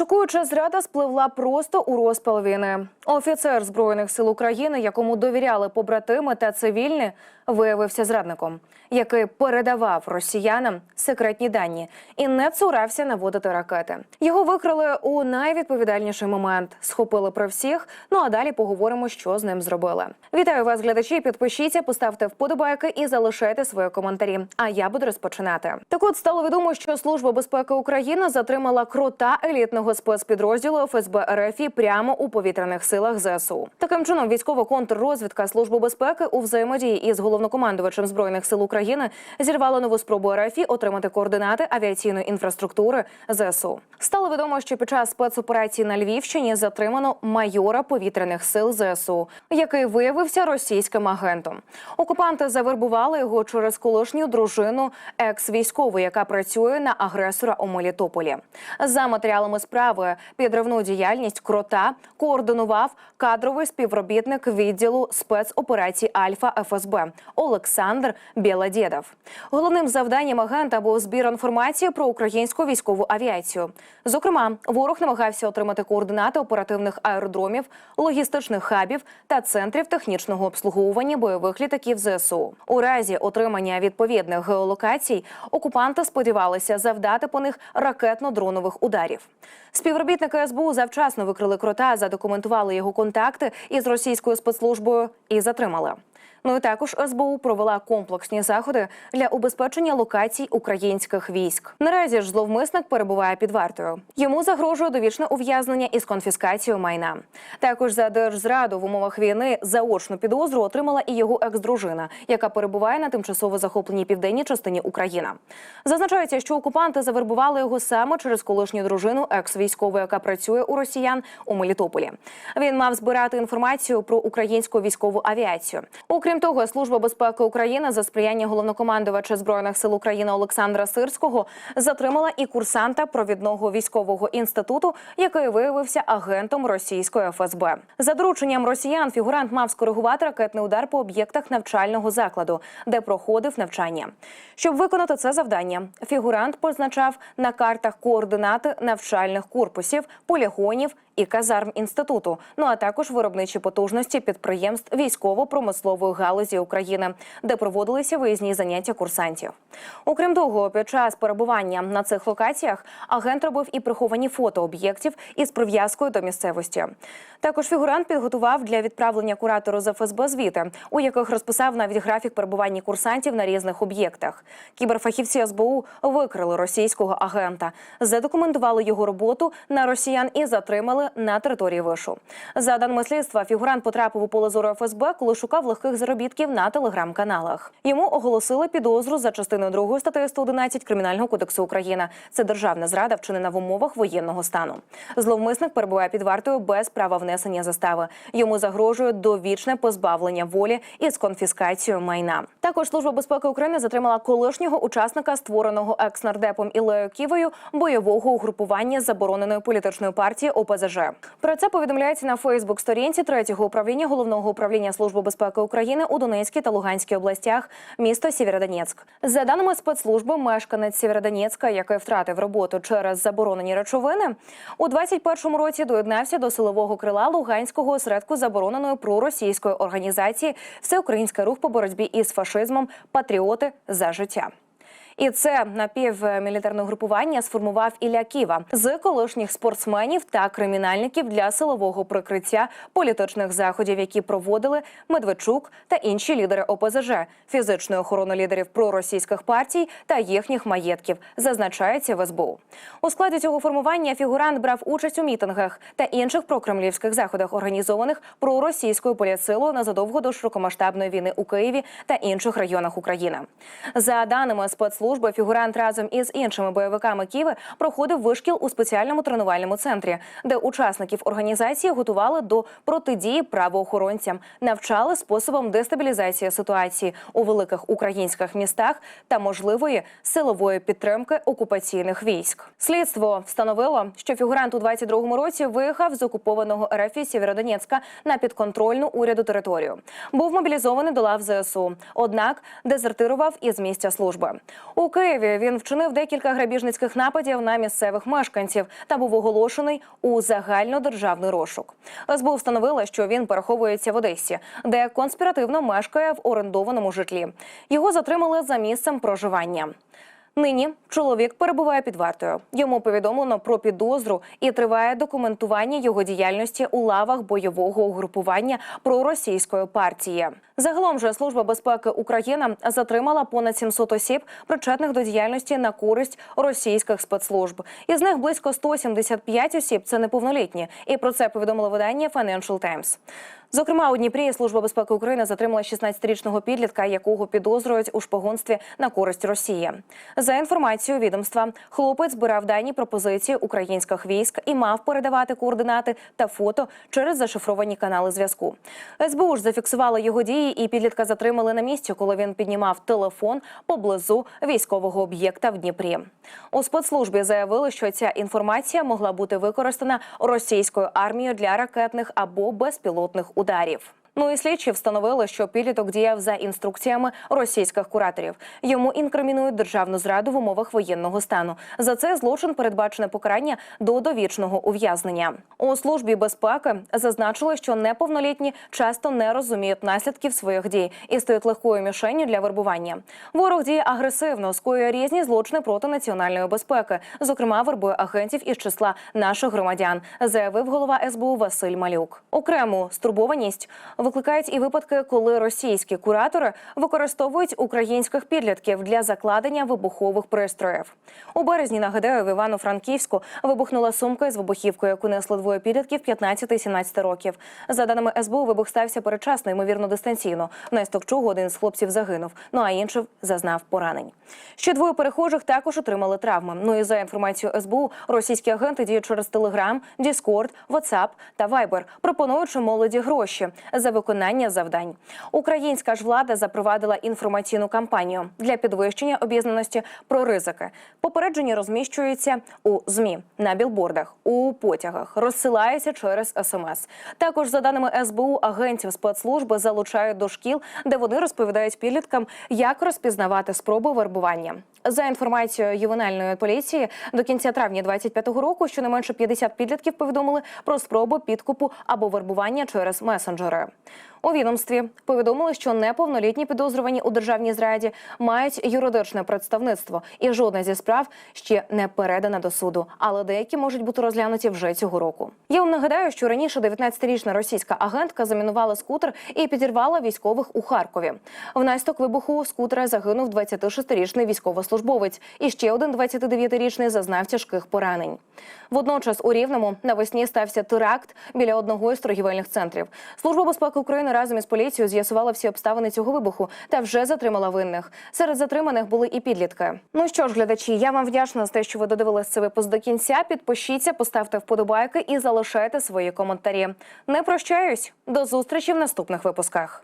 Шокуюча зрада спливла просто у розпал війни. Офіцер збройних сил України, якому довіряли побратими та цивільні, виявився зрадником, який передавав росіянам секретні дані і не цурався наводити ракети. Його викрили у найвідповідальніший момент, схопили про всіх. Ну а далі поговоримо, що з ним зробили. Вітаю вас, глядачі. Підпишіться, поставте вподобайки і залишайте свої коментарі. А я буду розпочинати. Так от стало відомо, що служба безпеки України затримала крота елітного спецпідрозділу ФСБ РФ прямо у повітряних силах ЗСУ. Таким чином, військова контррозвідка Служби безпеки у взаємодії із головнокомандувачем збройних сил України зірвала нову спробу РФ отримати координати авіаційної інфраструктури ЗСУ. Стало відомо, що під час спецоперації на Львівщині затримано майора повітряних сил ЗСУ, який виявився російським агентом. Окупанти завербували його через колишню дружину екс-військової, яка працює на агресора у Мелітополі. За матеріалами справи підривну діяльність крота координував кадровий співробітник відділу спецоперацій Альфа ФСБ Олександр Білодєдов. Головним завданням агента був збір інформації про українську військову авіацію. Зокрема, ворог намагався отримати координати оперативних аеродромів, логістичних хабів та центрів технічного обслуговування бойових літаків ЗСУ. У разі отримання відповідних геолокацій окупанти сподівалися завдати по них ракетно-дронових ударів. Співробітники СБУ завчасно викрили крота, задокументували його контакти із російською спецслужбою і затримали. Ну і також СБУ провела комплексні заходи для убезпечення локацій українських військ. Наразі ж зловмисник перебуває під вартою. Йому загрожує довічне ув'язнення із конфіскацією майна. Також за держзраду в умовах війни заочну підозру отримала і його екс-дружина, яка перебуває на тимчасово захопленій південній частині України. Зазначається, що окупанти завербували його саме через колишню дружину екс-військової, яка працює у росіян у Мелітополі. Він мав збирати інформацію про українську військову авіацію. Окрім того, служба безпеки України за сприяння головнокомандувача збройних сил України Олександра Сирського затримала і курсанта провідного військового інституту, який виявився агентом російської ФСБ. За дорученням росіян фігурант мав скоригувати ракетний удар по об'єктах навчального закладу, де проходив навчання. Щоб виконати це завдання, фігурант позначав на картах координати навчальних корпусів, полігонів і казарм інституту. Ну а також виробничі потужності підприємств військово-промислової галузі України, де проводилися виїзні заняття курсантів. Окрім того, під час перебування на цих локаціях агент робив і приховані фото об'єктів із прив'язкою до місцевості. Також фігурант підготував для відправлення куратору з ФСБ звіти, у яких розписав навіть графік перебування курсантів на різних об'єктах. Кіберфахівці СБУ викрили російського агента, задокументували його роботу на росіян і затримали на території вишу. За даними слідства, фігурант потрапив у поле зору ФСБ, коли шукав легких заробітків на телеграм-каналах. Йому оголосили підозру за частиною 2 статтею 111 кримінального кодексу України. Це державна зрада, вчинена в умовах воєнного стану. Зловмисник перебуває під вартою без права внесення застави. Йому загрожує довічне позбавлення волі із конфіскацією майна. Також служба безпеки України затримала колишнього учасника створеного екс-нардепом Ілею Ківою бойового угрупування забороненої політичної партії ОПЗЖ. Про це повідомляється на Фейсбук-сторінці третього управління головного управління Служби безпеки України у Донецькій та Луганській областях, місто Сєвєродонецьк. За даними спецслужби, мешканець Сєвєродонецька, який втратив роботу через заборонені речовини, у 21-му році доєднався до силового крила Луганського осередку забороненої проросійської організації Всеукраїнський рух по боротьбі із фашизмом Патріоти за життя. І це напівмілітарне групування сформував Ілля Ківа з колишніх спортсменів та кримінальників для силового прикриття політичних заходів, які проводили Медведчук та інші лідери ОПЗЖ, фізичної охорони лідерів проросійських партій та їхніх маєтків, зазначається в СБУ. У складі цього формування фігурант брав участь у мітингах та інших прокремлівських заходах, організованих проросійською поліцилою незадовго до широкомасштабної війни у Києві та інших районах України. За даними спецслужби, фігурант разом із іншими бойовиками Києва проходив вишкіл у спеціальному тренувальному центрі, де учасників організації готували до протидії правоохоронцям, навчали способом дестабілізації ситуації у великих українських містах та можливої силової підтримки окупаційних військ. Слідство встановило, що фігурант у 22-му році виїхав з окупованого РФ Сєвєродонецька на підконтрольну уряду територію. Був мобілізований до лав ЗСУ, однак дезертирував із місця служби. У Києві він вчинив декілька грабіжницьких нападів на місцевих мешканців та був оголошений у загальнодержавний розшук. СБУ встановила, що він переховується в Одесі, де конспіративно мешкає в орендованому житлі. Його затримали за місцем проживання. Нині чоловік перебуває під вартою. Йому повідомлено про підозру і триває документування його діяльності у лавах бойового угрупування проросійської партії. Загалом же служба безпеки України затримала понад 700 осіб, причетних до діяльності на користь російських спецслужб. Із них близько 175 осіб це неповнолітні. І про це повідомило видання Financial Times. Зокрема, у Дніпрі служба безпеки України затримала 16-річного підлітка, якого підозрюють у шпигунстві на користь Росії. За інформацією відомства, хлопець збирав дані пропозиції українських військ і мав передавати координати та фото через зашифровані канали зв'язку. СБУ ж зафіксувала його дії, і підлітка затримали на місці, коли він піднімав телефон поблизу військового об'єкта в Дніпрі. У спецслужбі заявили, що ця інформація могла бути використана російською армією для ракетних або безпілотних ударів. Ну і слідчі встановили, що підліток діяв за інструкціями російських кураторів. Йому інкримінують державну зраду в умовах воєнного стану. За це злочин передбачене покарання до довічного ув'язнення. У службі безпеки зазначили, що неповнолітні часто не розуміють наслідків своїх дій і стають легкою мішенню для вербування. Ворог діє агресивно, скоює різні злочини проти національної безпеки, зокрема вербує агентів із числа наших громадян, заявив голова СБУ Василь Малюк. Окрему стурбованість викликають і випадки, коли російські куратори використовують українських підлітків для закладення вибухових пристроїв. У березні нагадаю, в Івано-Франківську вибухнула сумка з вибухівкою, яку несли двоє підлітків 15 і 17 років. За даними СБУ, вибух стався передчасно, ймовірно, дистанційно. Внаслідок чого один з хлопців загинув, ну а інший зазнав поранень. Ще двоє перехожих також отримали травми. Ну і за інформацією СБУ, російські агенти діють через Телеграм, Діскорд, WhatsApp та Viber, пропонуючи молоді гроші за виконання завдань. Українська ж влада запровадила інформаційну кампанію для підвищення обізнаності про ризики. Попередження розміщуються у змі на білбордах, у потягах, розсилаються через смс. Також за даними СБУ, агентів спецслужби залучають до шкіл, де вони розповідають підліткам, як розпізнавати спроби вербування. За інформацією ювенальної поліції, до кінця травня 25-го року щонайменше 50 підлітків повідомили про спробу підкупу або вербування через месенджери. У відомстві повідомили, що неповнолітні підозрювані у державній зраді мають юридичне представництво, і жодна зі справ ще не передана до суду, але деякі можуть бути розглянуті вже цього року. Я вам нагадаю, що раніше 19-річна російська агентка замінувала скутер і підірвала військових у Харкові. Внаслідок вибуху скутера загинув 26-річний військовослужбовець, і ще один 29-річний зазнав тяжких поранень. Водночас у Рівному навесні стався теракт біля одного із торгівельних центрів. Служба безпеки України разом із поліцією з'ясувала всі обставини цього вибуху та вже затримала винних. Серед затриманих були і підлітки. Ну що ж, глядачі, я вам вдячна за те, що ви додивилися цей випуск до кінця. Підпишіться, поставте вподобайки і залишайте свої коментарі. Не прощаюсь. До зустрічі в наступних випусках.